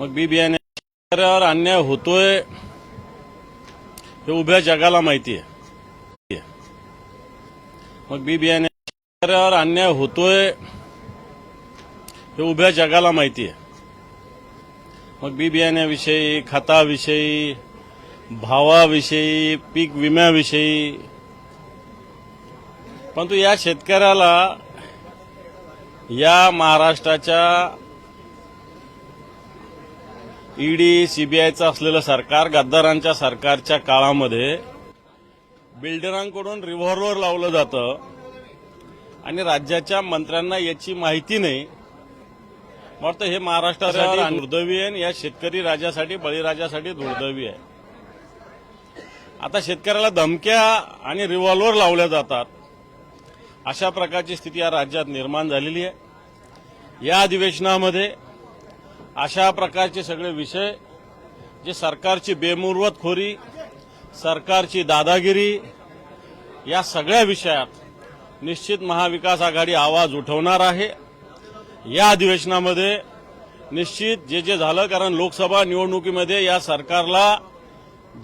मग बी बियाणे शेतकऱ्यावर अन्याय होतोय हे उभ्या जगाला माहिती आहे. मग बी बियाणे शेतकऱ्यावर अन्याय होतोय हे उभ्या जगाला माहिती आहे. मग बी बियाण्याविषयी खताविषयी भावाविषयी पीक विम्याविषयी. परंतु या शेतकऱ्याला या महाराष्ट्राच्या ईडी सीबीआयचं असलेलं सरकार गद्दारांच्या सरकारच्या काळामध्ये बिल्डरांकडून रिव्हॉल्वर लावलं जातं. आणि राज्याच्या मंत्र्यांना याची माहिती नाही. वाटतं हे महाराष्ट्रासाठी दुर्दैवी आहे आणि या शेतकरी राजासाठी बळीराजासाठी दुर्दैवी आहे. आता शेतकऱ्याला धमक्या आणि रिव्हॉल्वर लावल्या जातात. अशा प्रकारची स्थिती या राज्यात निर्माण झालेली आहे. या अधिवेशनामध्ये अशा प्रकारचे सगळे विषय जे सरकारची बेमुरवतखोरी सरकारची दादागिरी या सगळ्या विषयात निश्चित महाविकास आघाडी आवाज उठवणार आहे. या अधिवेशनामध्ये निश्चित जे जे झालं कारण लोकसभा निवडणुकीमध्ये या सरकारला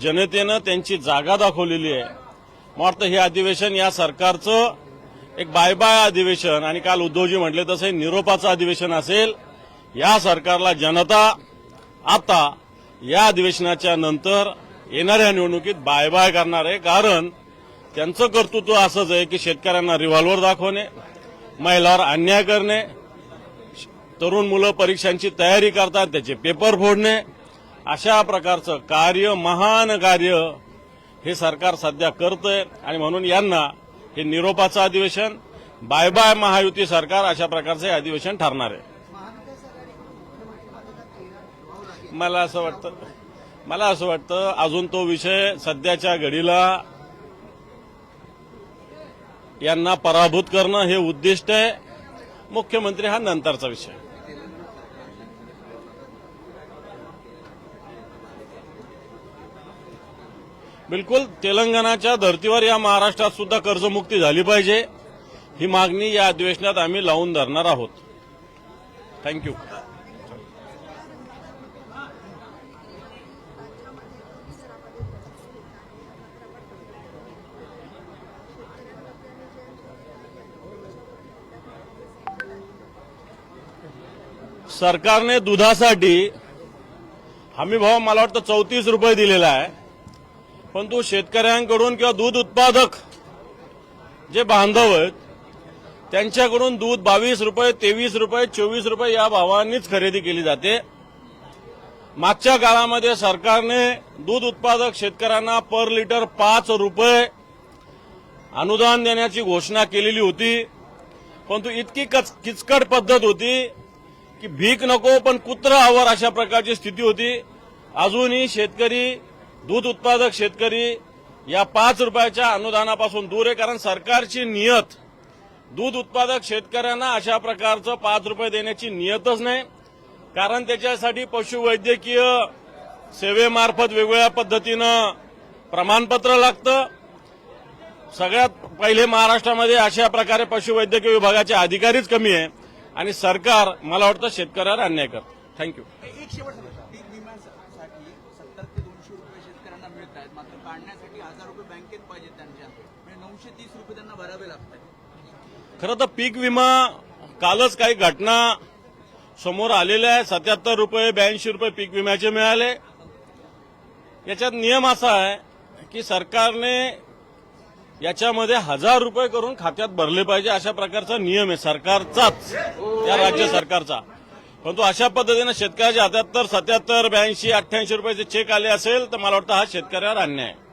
जनतेनं त्यांची जागा दाखवलेली आहे. मला वाटतं हे अधिवेशन या सरकारचं एक बाय बाय अधिवेशन आणि काल उद्धवजी म्हटले तसं निरोपाचं अधिवेशन असेल या सरकारला जनता आता या अधिवेशनाच्या नंतर येणाऱ्या निवडणुकीत बाय बाय करणार आहे. कारण त्यांचं कर्तृत्व असंच आहे की शेतकऱ्यांना रिव्हॉल्वर दाखवणे महिलावर अन्याय करणे तरुण मुलं परीक्षांची तयारी करतात त्याचे पेपर फोडणे अशा प्रकारचं कार्य महान कार्य हे सरकार सध्या करतंय. आणि म्हणून यांना हे निरोपाचं अधिवेशन बाय बाय महायुती सरकार अशा प्रकारचं हे अधिवेशन ठरणार आहे. मला असं वाटतं मला असं वाटतं अजून तो विषय सध्याच्या घडीला यांना पराभूत करणं हे उद्दिष्ट आहे. मुख्यमंत्री हा नंतरचा विषय. बिलकुल तेलंगणाच्या धर्तीवर या महाराष्ट्रात सुद्धा कर्जमुक्ती झाली पाहिजे. ही मागणी या अधिवेशनात आम्ही लावून धरणार आहोत. थँक्यू सरकारने दुधासाठी हमी भाव मला वाटतं चौतीस रुपये दिलेला आहे. पण तो शेतकऱ्यांकडून किंवा दूध उत्पादक जे बांधव आहेत त्यांच्याकडून दूध बावीस रुपये तेवीस रुपये चोवीस रुपये या भावांनीच खरेदी केली जाते. मागच्या काळामध्ये सरकारने दूध उत्पादक शेतकऱ्यांना पर लिटर पाच रुपये अनुदान देण्याची घोषणा केलेली होती. परंतु इतकी कच किचकट पद्धत होती. की भीक नको पण कुत्र आवर अशा प्रकारची स्थिती होती. अजूनही शेतकरी दूध उत्पादक शेतकरी या पाच रुपयाच्या अनुदानापासून दूर आहे कारण सरकारची नियत दूध उत्पादक शेतकऱ्यांना अशा प्रकारचं पाच रुपये देण्याची नियतच नाही. कारण त्याच्यासाठी पशुवैद्यकीय सेवेमार्फत वेगवेगळ्या पद्धतीनं प्रमाणपत्र लागतं. सगळ्यात पहिले महाराष्ट्रामध्ये अशा प्रकारे पशुवैद्यकीय विभागाचे अधिकारीच कमी आहे. आणि सरकार मला वाटतं शेतकऱ्यावर अन्याय करतं. थँक्यू एक शेवट पीक विम्यासाठी सत्तर ते दोनशे रुपये शेतकऱ्यांना मिळत आहेत मात्र काढण्यासाठी हजार रुपये बँकेत पाहिजेत त्यांच्या. म्हणजे नऊशे तीस रुपये त्यांना भरावे लागतात. खरं तर पीक विमा कालच काही घटना समोर आलेल्या आहे सत्याहत्तर रुपये ब्याऐंशी रुपये पीक विम्याचे मिळाले. याच्यात नियम असा आहे की सरकारने याच्यामध्ये हजार रुपये करून खात्यात भरले पाहिजे अशा प्रकारचा नियम आहे सरकारचाच. या राज्य सरकारचा. परंतु अशा पद्धतीनं शेतकऱ्याच्या हातात तर सत्याहत्तर ब्याऐंशी अठ्ठ्याऐंशी रुपयाचे चेक आले असेल तर मला वाटतं हा शेतकऱ्यावर अन्याय आहे.